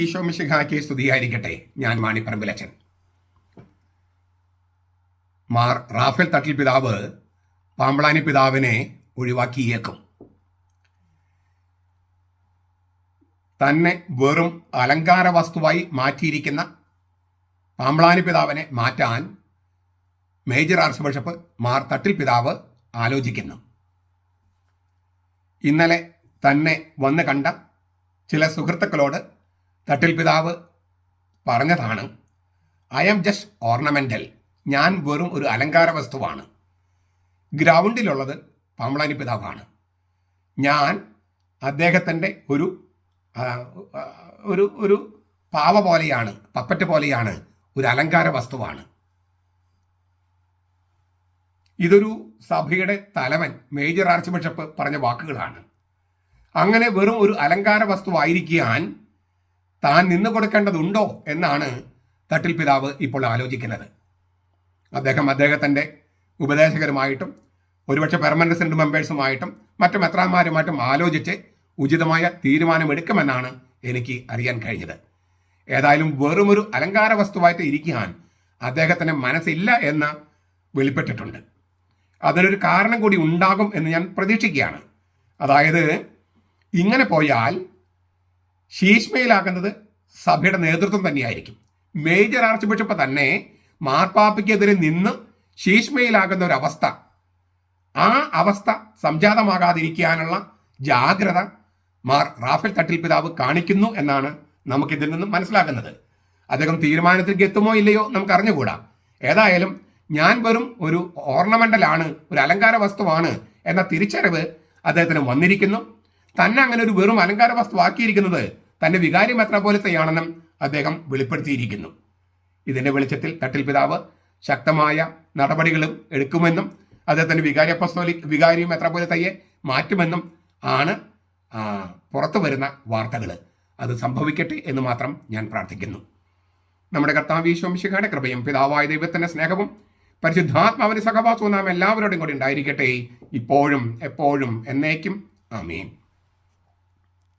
ഈശോ മിശിഹായ്ക്ക് സ്തുതിയായിരിക്കട്ടെ. ഞാൻ മാണിപ്പറമ്പിലച്ചൻ മാർ റാഫേൽ തട്ടിൽ പിതാവ് പാമ്പളാനി പിതാവിനെ ഒഴിവാക്കിയേക്കും തന്നെ വെറും അലങ്കാര വസ്തുവായി മാറ്റിയിരിക്കുന്ന പാമ്പളാനി പിതാവിനെ മാറ്റാൻ major arch bishop Mar Thattil പിതാവ് ആലോചിക്കുന്നു. ഇന്നലെ തന്നെ വന്ന് കണ്ട ചില സുഹൃത്തുക്കളോട് തട്ടിൽ പിതാവ് പറഞ്ഞതാണ് ഐ ആം ജസ്റ്റ് ഓർണമെന്റൽ ഞാൻ വെറും ഒരു അലങ്കാര വസ്തുവാണ്. ഗ്രൗണ്ടിലുള്ളത് പാമ്പളാനി പിതാവാണ്. ഞാൻ അദ്ദേഹത്തിന്റെ ഒരു ഒരു ഒരു പാവ പോലെയാണ് പപ്പറ്റ് പോലെയാണ് ഒരു അലങ്കാര വസ്തുവാണ്. ഇതൊരു സഭയുടെ തലവൻ മേജർ ആർച്ച് ബിഷപ്പ് പറഞ്ഞ വാക്കുകളാണ്. അങ്ങനെ വെറും ഒരു അലങ്കാര വസ്തുവായിരിക്കാൻ താൻ നിന്ന് കൊടുക്കേണ്ടതുണ്ടോ എന്നാണ് തട്ടിൽ പിതാവ് ഇപ്പോൾ ആലോചിക്കുന്നത്. അദ്ദേഹം അദ്ദേഹത്തിന്റെ ഉപദേശകരുമായിട്ടും ഒരുപക്ഷെ പെർമനന്റ് സെന്റ് മെമ്പേഴ്സുമായിട്ടും മറ്റു മെത്രാന്മാരുമായിട്ടും ആലോചിച്ച് ഉചിതമായ തീരുമാനമെടുക്കുമെന്നാണ് എനിക്ക് അറിയാൻ കഴിഞ്ഞത്. ഏതായാലും വെറുമൊരു അലങ്കാര വസ്തുവായിട്ട് ഇരിക്കാൻ അദ്ദേഹത്തിന് മനസ്സില്ല എന്ന് വെളിപ്പെട്ടിട്ടുണ്ട്. അതിനൊരു കാരണം കൂടി ഉണ്ടാകും എന്ന് ഞാൻ പ്രതീക്ഷിക്കുകയാണ്. അതായത് ഇങ്ങനെ പോയാൽ ശീഷ്മയിലാക്കുന്നത് സഭയുടെ നേതൃത്വം തന്നെയായിരിക്കും. മേജർ ആർച്ച് ബിഷപ്പ് തന്നെ മാർപ്പാപ്പയ്ക്കെതിരെ നിന്ന് ശീഷ്മയിലാകുന്ന ഒരു അവസ്ഥ ആ അവസ്ഥ സംജാതമാകാതിരിക്കാനുള്ള ജാഗ്രത മാർ റാഫേൽ തട്ടിൽ പിതാവ് കാണിക്കുന്നു എന്നാണ് നമുക്കിതിൽ നിന്നും മനസ്സിലാക്കുന്നത് അദ്ദേഹം തീരുമാനത്തിലേക്ക് എത്തുമോ ഇല്ലയോ നമുക്ക് അറിഞ്ഞുകൂടാ ഏതായാലും ഞാൻ വെറും ഒരു ഓർണമെന്റലാണ് ഒരു അലങ്കാര വസ്തുവാണ് എന്ന തിരിച്ചറിവ് അദ്ദേഹത്തിന് വന്നിരിക്കുന്നു. തന്നെ അങ്ങനെ ഒരു വെറും അലങ്കാര വസ്തു ആക്കിയിരിക്കുന്നത് തന്റെ വികാരി മെത്ര പോലത്തെയാണെന്നും അദ്ദേഹം വെളിപ്പെടുത്തിയിരിക്കുന്നു. ഇതിന്റെ വെളിച്ചത്തിൽ തട്ടിൽ പിതാവ് ശക്തമായ നടപടികളും എടുക്കുമെന്നും അദ്ദേഹത്തിന്റെ വികാരി അപ്പസ്തോലിക് വികാരി മെത്രാപോലത്തയെ മാറ്റുമെന്നും ആണ് പുറത്തു വരുന്ന വാർത്തകൾ അത് സംഭവിക്കട്ടെ എന്ന് മാത്രം ഞാൻ പ്രാർത്ഥിക്കുന്നു. നമ്മുടെ കർത്താവ് ഈശോമിശിഖയുടെ കൃപയും പിതാവായ ദൈവത്തിന്റെ സ്നേഹവും പരിശുദ്ധാത്മാവിന് സഹവാസവും നാം എല്ലാവരോടും കൂടി ഉണ്ടായിരിക്കട്ടെ. ഇപ്പോഴും എപ്പോഴും എന്നേക്കും. ആമീൻ.